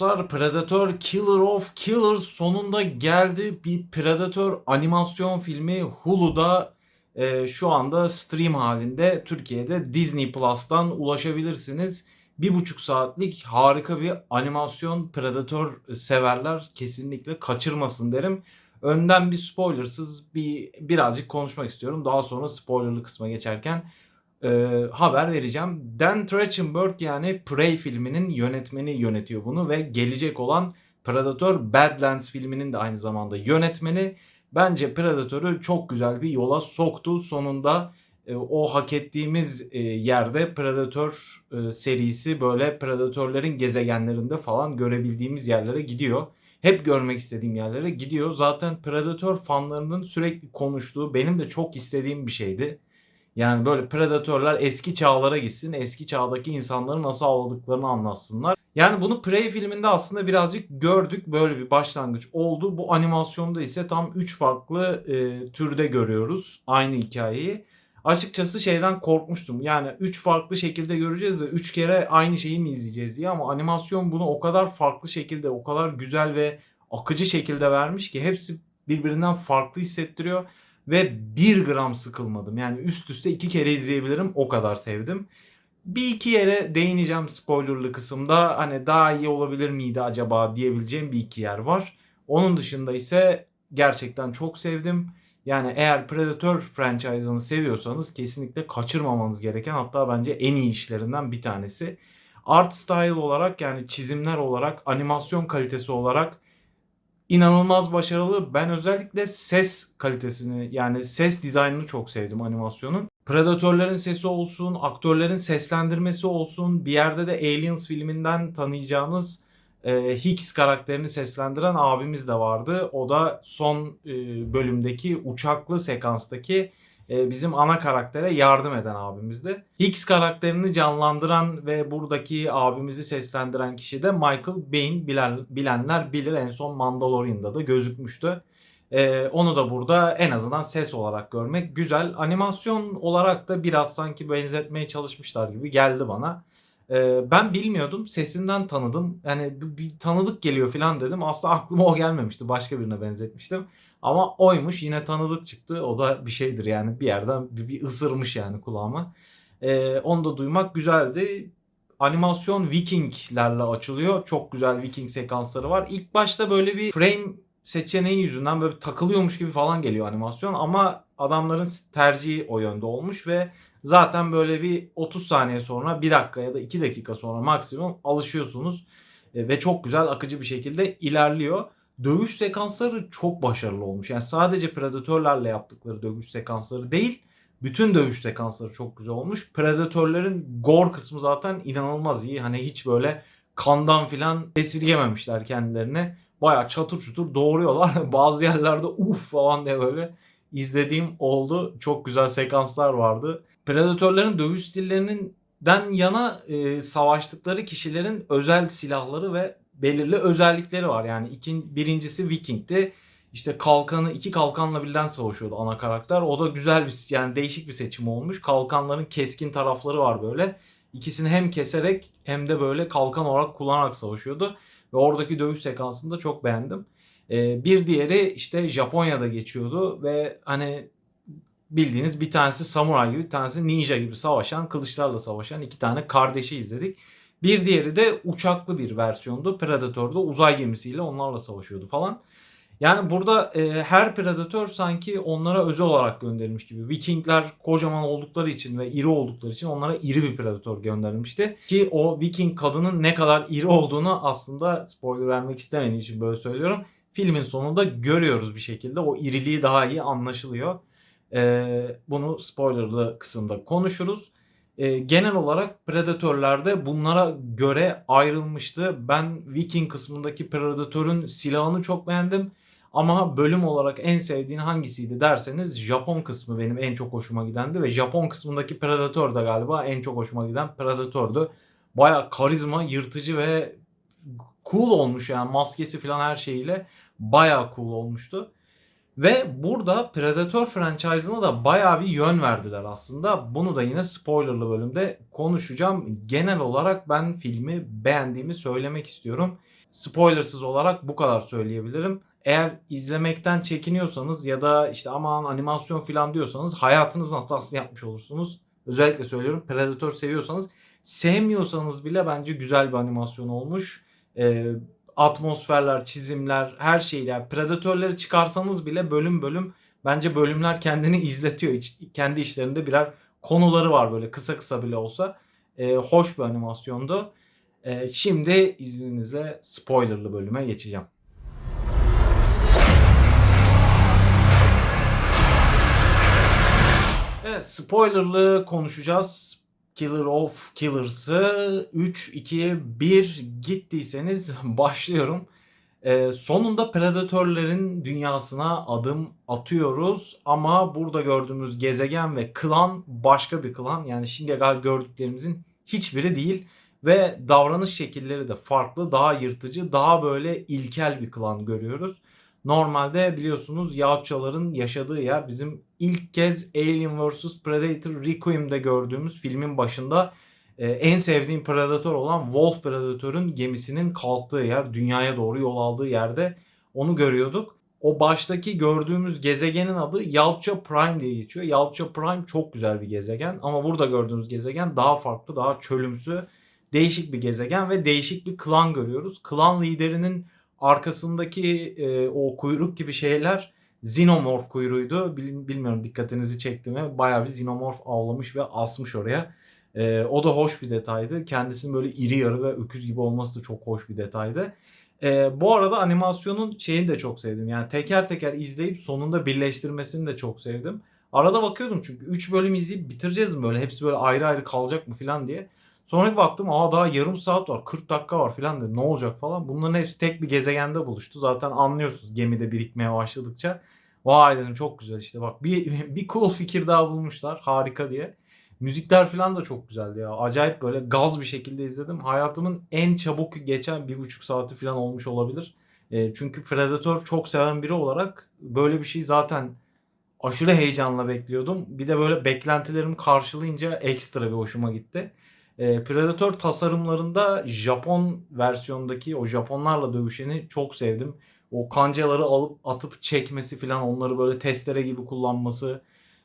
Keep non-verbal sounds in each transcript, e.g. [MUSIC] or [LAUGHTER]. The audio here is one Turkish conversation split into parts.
dostlar Predator Killer of Killers sonunda geldi. Bir Predator animasyon filmi Hulu'da e, şu anda stream halinde Türkiye'de Disney Plus'tan ulaşabilirsiniz. Bir buçuk saatlik harika bir animasyon Predator severler kesinlikle kaçırmasın derim. Önden bir spoilersız bir birazcık konuşmak istiyorum. Daha sonra spoilerlı kısma geçerken e, haber vereceğim. Dan Trachtenberg yani Prey filminin yönetmeni yönetiyor bunu ve gelecek olan Predator Badlands filminin de aynı zamanda yönetmeni. Bence Predator'u çok güzel bir yola soktu. Sonunda e, o hak ettiğimiz e, yerde Predator e, serisi böyle Predator'ların gezegenlerinde falan görebildiğimiz yerlere gidiyor. Hep görmek istediğim yerlere gidiyor. Zaten Predator fanlarının sürekli konuştuğu benim de çok istediğim bir şeydi. Yani böyle predatörler eski çağlara gitsin, eski çağdaki insanları nasıl avladıklarını anlatsınlar. Yani bunu Prey filminde aslında birazcık gördük. Böyle bir başlangıç oldu. Bu animasyonda ise tam 3 farklı e, türde görüyoruz aynı hikayeyi. Açıkçası şeyden korkmuştum. Yani 3 farklı şekilde göreceğiz de 3 kere aynı şeyi mi izleyeceğiz diye ama animasyon bunu o kadar farklı şekilde, o kadar güzel ve akıcı şekilde vermiş ki hepsi birbirinden farklı hissettiriyor ve bir gram sıkılmadım. Yani üst üste iki kere izleyebilirim o kadar sevdim. Bir iki yere değineceğim spoilerlı kısımda. Hani daha iyi olabilir miydi acaba diyebileceğim bir iki yer var. Onun dışında ise gerçekten çok sevdim. Yani eğer Predator franchise'ını seviyorsanız kesinlikle kaçırmamanız gereken hatta bence en iyi işlerinden bir tanesi. Art style olarak yani çizimler olarak, animasyon kalitesi olarak inanılmaz başarılı. Ben özellikle ses kalitesini yani ses dizaynını çok sevdim animasyonun. Predatörlerin sesi olsun, aktörlerin seslendirmesi olsun. Bir yerde de Aliens filminden tanıyacağınız e, Hicks karakterini seslendiren abimiz de vardı. O da son e, bölümdeki uçaklı sekanstaki e, bizim ana karaktere yardım eden abimizdi. Hicks karakterini canlandıran ve buradaki abimizi seslendiren kişi de Michael Biehn. Bilen, bilenler bilir en son Mandalorian'da da gözükmüştü. E, onu da burada en azından ses olarak görmek güzel. Animasyon olarak da biraz sanki benzetmeye çalışmışlar gibi geldi bana. E, ben bilmiyordum. Sesinden tanıdım. Yani bir, tanıdık geliyor falan dedim. Aslında aklıma o gelmemişti. Başka birine benzetmiştim. Ama oymuş yine tanıdık çıktı. O da bir şeydir yani bir yerden bir, bir ısırmış yani kulağıma. Ee, onu da duymak güzeldi. Animasyon Vikinglerle açılıyor. Çok güzel Viking sekansları var. İlk başta böyle bir frame seçeneği yüzünden böyle takılıyormuş gibi falan geliyor animasyon ama adamların tercihi o yönde olmuş ve zaten böyle bir 30 saniye sonra 1 dakika ya da 2 dakika sonra maksimum alışıyorsunuz e, ve çok güzel akıcı bir şekilde ilerliyor dövüş sekansları çok başarılı olmuş. Yani sadece predatörlerle yaptıkları dövüş sekansları değil, bütün dövüş sekansları çok güzel olmuş. Predatörlerin gore kısmı zaten inanılmaz iyi. Hani hiç böyle kandan filan esirgememişler kendilerini. Baya çatır çutur doğruyorlar. [LAUGHS] Bazı yerlerde uf falan diye böyle izlediğim oldu. Çok güzel sekanslar vardı. Predatörlerin dövüş stillerinden yana e, savaştıkları kişilerin özel silahları ve belirli özellikleri var. Yani ikin, birincisi Viking'ti. İşte kalkanı iki kalkanla birden savaşıyordu ana karakter. O da güzel bir yani değişik bir seçim olmuş. Kalkanların keskin tarafları var böyle. İkisini hem keserek hem de böyle kalkan olarak kullanarak savaşıyordu. Ve oradaki dövüş sekansını da çok beğendim. Ee, bir diğeri işte Japonya'da geçiyordu ve hani bildiğiniz bir tanesi samuray gibi bir tanesi ninja gibi savaşan kılıçlarla savaşan iki tane kardeşi izledik. Bir diğeri de uçaklı bir versiyondu. Predator'da uzay gemisiyle onlarla savaşıyordu falan. Yani burada e, her Predator sanki onlara özel olarak gönderilmiş gibi. Vikingler kocaman oldukları için ve iri oldukları için onlara iri bir Predator gönderilmişti. Ki o Viking kadının ne kadar iri olduğunu aslında spoiler vermek istemediğim için böyle söylüyorum. Filmin sonunda görüyoruz bir şekilde. O iriliği daha iyi anlaşılıyor. E, bunu spoilerlı kısımda konuşuruz e, genel olarak Predator'larda bunlara göre ayrılmıştı. Ben Viking kısmındaki Predator'un silahını çok beğendim. Ama bölüm olarak en sevdiğin hangisiydi derseniz Japon kısmı benim en çok hoşuma gidendi ve Japon kısmındaki Predator da galiba en çok hoşuma giden Predator'du. Baya karizma, yırtıcı ve cool olmuş yani maskesi falan her şeyiyle baya cool olmuştu. Ve burada Predator franchise'ına da bayağı bir yön verdiler aslında. Bunu da yine spoilerlı bölümde konuşacağım. Genel olarak ben filmi beğendiğimi söylemek istiyorum. spoilersız olarak bu kadar söyleyebilirim. Eğer izlemekten çekiniyorsanız ya da işte aman animasyon falan diyorsanız hayatınızın hatasını yapmış olursunuz. Özellikle söylüyorum Predator seviyorsanız. Sevmiyorsanız bile bence güzel bir animasyon olmuş. Ee, atmosferler, çizimler, her şeyler. Predatörleri çıkarsanız bile bölüm bölüm bence bölümler kendini izletiyor. İç- kendi işlerinde birer konuları var böyle kısa kısa bile olsa. Ee, hoş bir animasyondu. Ee, şimdi izninizle spoilerlı bölüme geçeceğim. Evet spoilerlı konuşacağız. Killer of Killers'ı 3, 2, 1 gittiyseniz [LAUGHS] başlıyorum. Ee, sonunda predatörlerin dünyasına adım atıyoruz ama burada gördüğümüz gezegen ve klan başka bir klan. Yani şimdiye kadar gördüklerimizin hiçbiri değil ve davranış şekilleri de farklı, daha yırtıcı, daha böyle ilkel bir klan görüyoruz. Normalde biliyorsunuz Yautçaların yaşadığı yer bizim ilk kez Alien vs Predator Requiem'de gördüğümüz filmin başında e, en sevdiğim Predator olan Wolf Predator'un gemisinin kalktığı yer, dünyaya doğru yol aldığı yerde onu görüyorduk. O baştaki gördüğümüz gezegenin adı Yalça Prime diye geçiyor. Yalça Prime çok güzel bir gezegen ama burada gördüğümüz gezegen daha farklı, daha çölümsü, değişik bir gezegen ve değişik bir klan görüyoruz. Klan liderinin arkasındaki e, o kuyruk gibi şeyler Xenomorph kuyruğuydu. Bil- bilmiyorum dikkatinizi çekti mi? Bayağı bir Xenomorph avlamış ve asmış oraya. E, o da hoş bir detaydı. Kendisinin böyle iri yarı ve öküz gibi olması da çok hoş bir detaydı. E, bu arada animasyonun şeyini de çok sevdim. Yani teker teker izleyip sonunda birleştirmesini de çok sevdim. Arada bakıyordum çünkü 3 bölüm izleyip bitireceğiz mi böyle? Hepsi böyle ayrı ayrı kalacak mı falan diye. Sonra bir baktım aa daha yarım saat var 40 dakika var falan dedim ne olacak falan. Bunların hepsi tek bir gezegende buluştu. Zaten anlıyorsunuz gemide birikmeye başladıkça. Vay dedim çok güzel işte bak bir, [LAUGHS] bir cool fikir daha bulmuşlar harika diye. Müzikler falan da çok güzeldi ya. Acayip böyle gaz bir şekilde izledim. Hayatımın en çabuk geçen bir buçuk saati falan olmuş olabilir. E, çünkü Predator çok seven biri olarak böyle bir şey zaten aşırı heyecanla bekliyordum. Bir de böyle beklentilerimi karşılayınca ekstra bir hoşuma gitti. E, Predator tasarımlarında Japon versiyondaki o Japonlarla dövüşeni çok sevdim. O kancaları alıp atıp çekmesi falan onları böyle testere gibi kullanması.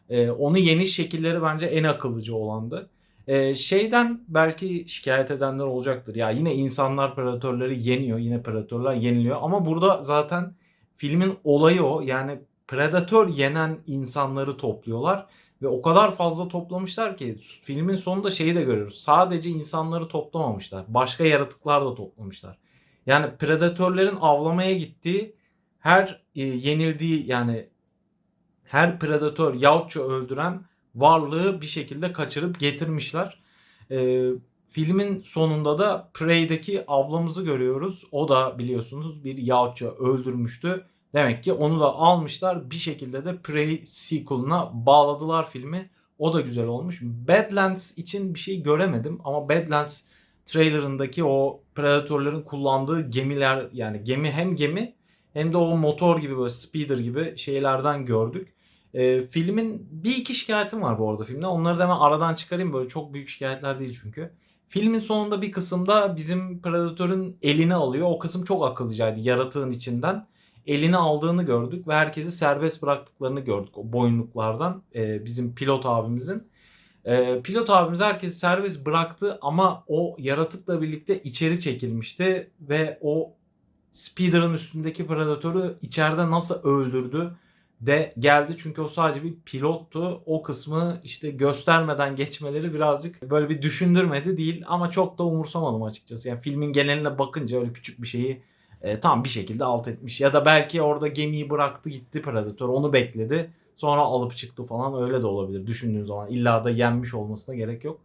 e, onu yeniş şekilleri bence en akıllıcı olandı. E, şeyden belki şikayet edenler olacaktır. Ya yine insanlar predatörleri yeniyor. Yine predatörler yeniliyor. Ama burada zaten filmin olayı o. Yani predatör yenen insanları topluyorlar. Ve o kadar fazla toplamışlar ki filmin sonunda şeyi de görüyoruz. Sadece insanları toplamamışlar. Başka yaratıklar da toplamışlar. Yani predatörlerin avlamaya gittiği her e, yenildiği yani her predatör yahutça öldüren varlığı bir şekilde kaçırıp getirmişler. E, filmin sonunda da Prey'deki ablamızı görüyoruz. O da biliyorsunuz bir yahutça öldürmüştü. Demek ki onu da almışlar. Bir şekilde de Prey sequel'ına bağladılar filmi. O da güzel olmuş. Badlands için bir şey göremedim ama Badlands trailerındaki o predatörlerin kullandığı gemiler yani gemi hem gemi hem de o motor gibi böyle speeder gibi şeylerden gördük. Ee, filmin bir iki şikayetim var bu arada filmde. Onları da hemen aradan çıkarayım böyle çok büyük şikayetler değil çünkü. Filmin sonunda bir kısımda bizim predatörün elini alıyor. O kısım çok akıllıcaydı yaratığın içinden. Elini aldığını gördük ve herkesi serbest bıraktıklarını gördük o boyunluklardan. Ee, bizim pilot abimizin. Ee, pilot abimiz herkesi serbest bıraktı ama o yaratıkla birlikte içeri çekilmişti ve o Speeder'ın üstündeki predatörü içeride nasıl öldürdü de geldi. Çünkü o sadece bir pilottu. O kısmı işte göstermeden geçmeleri birazcık böyle bir düşündürmedi değil ama çok da umursamadım açıkçası. Yani filmin geneline bakınca öyle küçük bir şeyi e, tam bir şekilde alt etmiş. Ya da belki orada gemiyi bıraktı gitti Predator onu bekledi. Sonra alıp çıktı falan öyle de olabilir düşündüğün zaman. İlla da yenmiş olmasına gerek yok.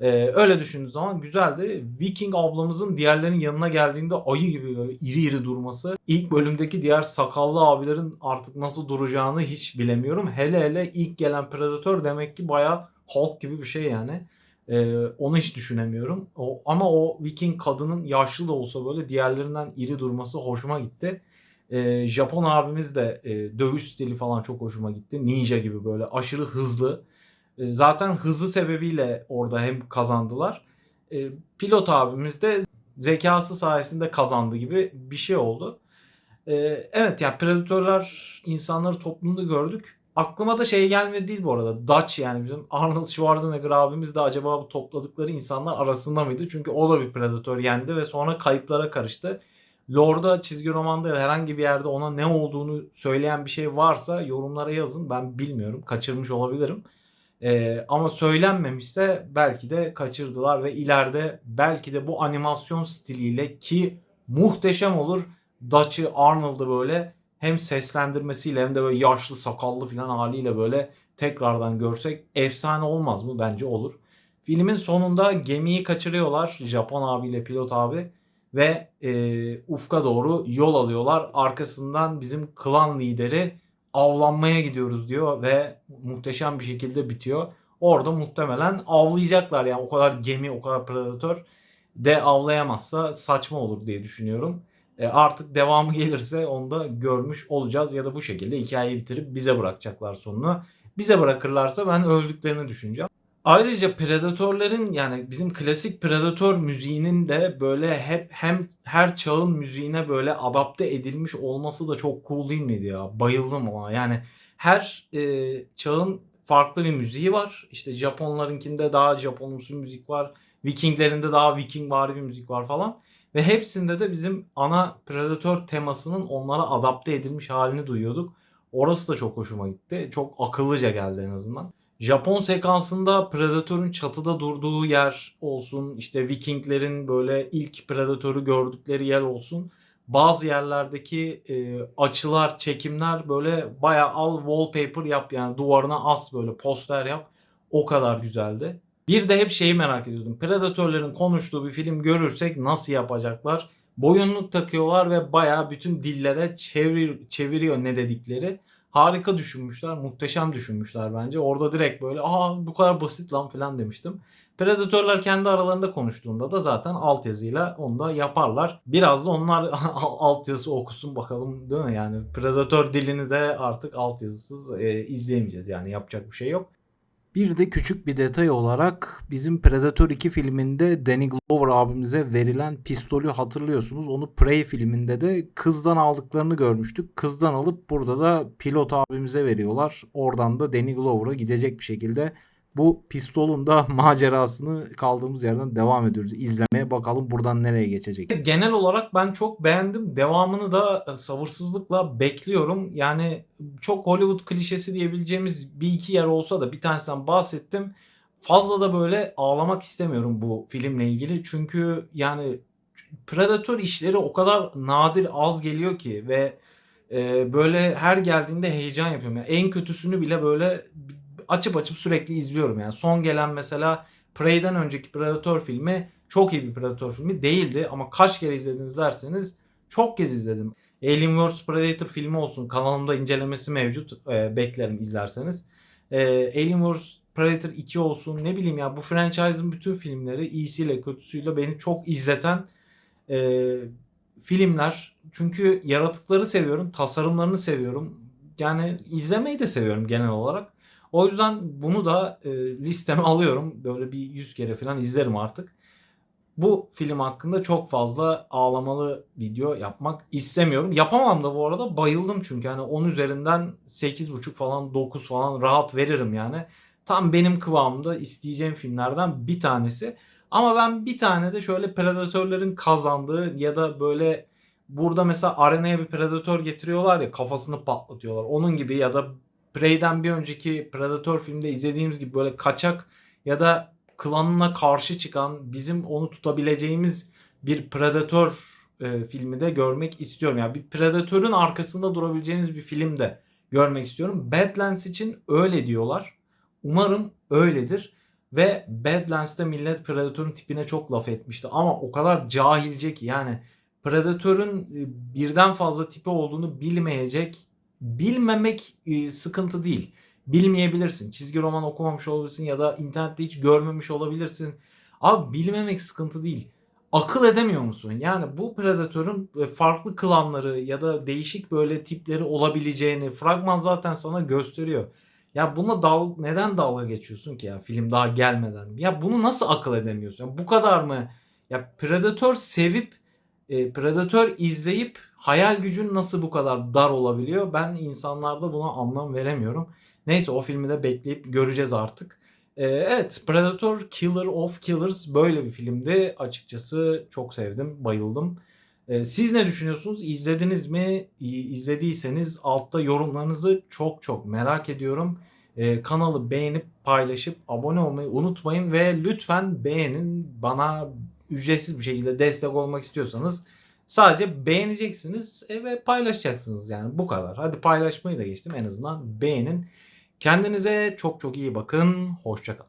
Ee, öyle düşündüğün zaman güzeldi. Viking ablamızın diğerlerinin yanına geldiğinde ayı gibi böyle iri iri durması. İlk bölümdeki diğer sakallı abilerin artık nasıl duracağını hiç bilemiyorum. Hele hele ilk gelen Predator demek ki bayağı Hulk gibi bir şey yani. Ee, onu hiç düşünemiyorum. O, ama o Viking kadının yaşlı da olsa böyle diğerlerinden iri durması hoşuma gitti. Ee, Japon abimiz de e, dövüş stili falan çok hoşuma gitti. Ninja gibi böyle aşırı hızlı. E, zaten hızı sebebiyle orada hem kazandılar. E, pilot abimiz de zekası sayesinde kazandı gibi bir şey oldu. Ee, evet yani predatörler insanları toplumda gördük. Aklıma da şey gelmedi değil bu arada. Dutch yani bizim Arnold Schwarzenegger abimiz de acaba bu topladıkları insanlar arasında mıydı? Çünkü o da bir predatör yendi ve sonra kayıplara karıştı. Lore'da çizgi romanda herhangi bir yerde ona ne olduğunu söyleyen bir şey varsa yorumlara yazın. Ben bilmiyorum. Kaçırmış olabilirim. Ee, ama söylenmemişse belki de kaçırdılar ve ileride belki de bu animasyon stiliyle ki muhteşem olur. Dutch'ı Arnold'ı böyle hem seslendirmesiyle hem de böyle yaşlı sakallı falan haliyle böyle tekrardan görsek efsane olmaz mı? Bence olur. Filmin sonunda gemiyi kaçırıyorlar Japon abiyle pilot abi ve e, ufka doğru yol alıyorlar. Arkasından bizim klan lideri avlanmaya gidiyoruz diyor ve muhteşem bir şekilde bitiyor. Orada muhtemelen avlayacaklar yani o kadar gemi o kadar predatör de avlayamazsa saçma olur diye düşünüyorum. E, artık devamı gelirse onu da görmüş olacağız ya da bu şekilde hikayeyi bitirip bize bırakacaklar sonunu. Bize bırakırlarsa ben öldüklerini düşüneceğim. Ayrıca Predator'ların yani bizim klasik Predator müziğinin de böyle hep hem her çağın müziğine böyle adapte edilmiş olması da çok cool değil miydi ya? Bayıldım ona. Yani her e, çağın farklı bir müziği var. İşte Japonlarınkinde daha Japonumsu müzik var. Vikinglerinde daha Viking var bir müzik var falan. Ve hepsinde de bizim ana Predator temasının onlara adapte edilmiş halini duyuyorduk. Orası da çok hoşuma gitti. Çok akıllıca geldi en azından. Japon sekansında Predator'un çatıda durduğu yer olsun, işte Vikinglerin böyle ilk Predator'u gördükleri yer olsun. Bazı yerlerdeki e, açılar, çekimler böyle bayağı al wallpaper yap yani duvarına as böyle poster yap. O kadar güzeldi. Bir de hep şeyi merak ediyordum. Predatörlerin konuştuğu bir film görürsek nasıl yapacaklar? Boyunluk takıyorlar ve bayağı bütün dillere çevir, çeviriyor ne dedikleri. Harika düşünmüşler, muhteşem düşünmüşler bence. Orada direkt böyle aa bu kadar basit lan falan demiştim. Predatörler kendi aralarında konuştuğunda da zaten altyazıyla onu da yaparlar. Biraz da onlar [LAUGHS] altyazı okusun bakalım değil mi? Yani Predator dilini de artık altyazısız e, izleyemeyeceğiz. Yani yapacak bir şey yok. Bir de küçük bir detay olarak bizim Predator 2 filminde Danny Glover abimize verilen pistolü hatırlıyorsunuz. Onu Prey filminde de kızdan aldıklarını görmüştük. Kızdan alıp burada da pilot abimize veriyorlar. Oradan da Danny Glover'a gidecek bir şekilde bu pistolun da [LAUGHS] macerasını kaldığımız yerden devam ediyoruz. İzlemeye bakalım buradan nereye geçecek. Genel olarak ben çok beğendim. Devamını da e, sabırsızlıkla bekliyorum. Yani çok Hollywood klişesi diyebileceğimiz bir iki yer olsa da bir tanesinden bahsettim. Fazla da böyle ağlamak istemiyorum bu filmle ilgili. Çünkü yani Predator işleri o kadar nadir az geliyor ki ve e, böyle her geldiğinde heyecan yapıyorum. Yani en kötüsünü bile böyle açıp açıp sürekli izliyorum yani. Son gelen mesela Prey'den önceki Predator filmi çok iyi bir Predator filmi değildi ama kaç kere izlediniz derseniz çok kez izledim. Alien vs Predator filmi olsun kanalımda incelemesi mevcut ee, beklerim izlerseniz. Ee, Alien vs Predator 2 olsun ne bileyim ya bu franchise'ın bütün filmleri iyisiyle kötüsüyle beni çok izleten e, filmler. Çünkü yaratıkları seviyorum, tasarımlarını seviyorum. Yani izlemeyi de seviyorum genel olarak. O yüzden bunu da e, listeme [LAUGHS] alıyorum. Böyle bir 100 kere falan izlerim artık. Bu film hakkında çok fazla ağlamalı video yapmak istemiyorum. Yapamam da bu arada bayıldım çünkü hani 10 üzerinden 8.5 falan 9 falan rahat veririm yani. Tam benim kıvamımda isteyeceğim filmlerden bir tanesi. Ama ben bir tane de şöyle predatörlerin kazandığı ya da böyle burada mesela arenaya bir predatör getiriyorlar ya kafasını patlatıyorlar. Onun gibi ya da Prey'den bir önceki Predator filmde izlediğimiz gibi böyle kaçak ya da klanına karşı çıkan bizim onu tutabileceğimiz bir Predator e, filmi de görmek istiyorum. Yani bir Predator'un arkasında durabileceğimiz bir film de görmek istiyorum. Badlands için öyle diyorlar. Umarım öyledir. Ve Badlands'te millet Predator'un tipine çok laf etmişti. Ama o kadar cahilce ki yani Predator'un e, birden fazla tipi olduğunu bilmeyecek bilmemek e, sıkıntı değil. Bilmeyebilirsin. Çizgi roman okumamış olabilirsin ya da internette hiç görmemiş olabilirsin. Abi bilmemek sıkıntı değil. Akıl edemiyor musun? Yani bu Predator'un e, farklı klanları ya da değişik böyle tipleri olabileceğini fragman zaten sana gösteriyor. Ya buna dal neden dalga geçiyorsun ki ya film daha gelmeden? Ya bunu nasıl akıl edemiyorsun? Ya bu kadar mı Ya Predator sevip e, Predator izleyip hayal gücün nasıl bu kadar dar olabiliyor? Ben insanlarda buna anlam veremiyorum. Neyse o filmi de bekleyip göreceğiz artık. Ee, evet Predator Killer of Killers böyle bir filmdi. Açıkçası çok sevdim, bayıldım. Ee, siz ne düşünüyorsunuz? İzlediniz mi? İzlediyseniz altta yorumlarınızı çok çok merak ediyorum. Ee, kanalı beğenip paylaşıp abone olmayı unutmayın ve lütfen beğenin. Bana ücretsiz bir şekilde destek olmak istiyorsanız sadece beğeneceksiniz e, ve paylaşacaksınız yani bu kadar. Hadi paylaşmayı da geçtim en azından beğenin. Kendinize çok çok iyi bakın. Hoşçakalın.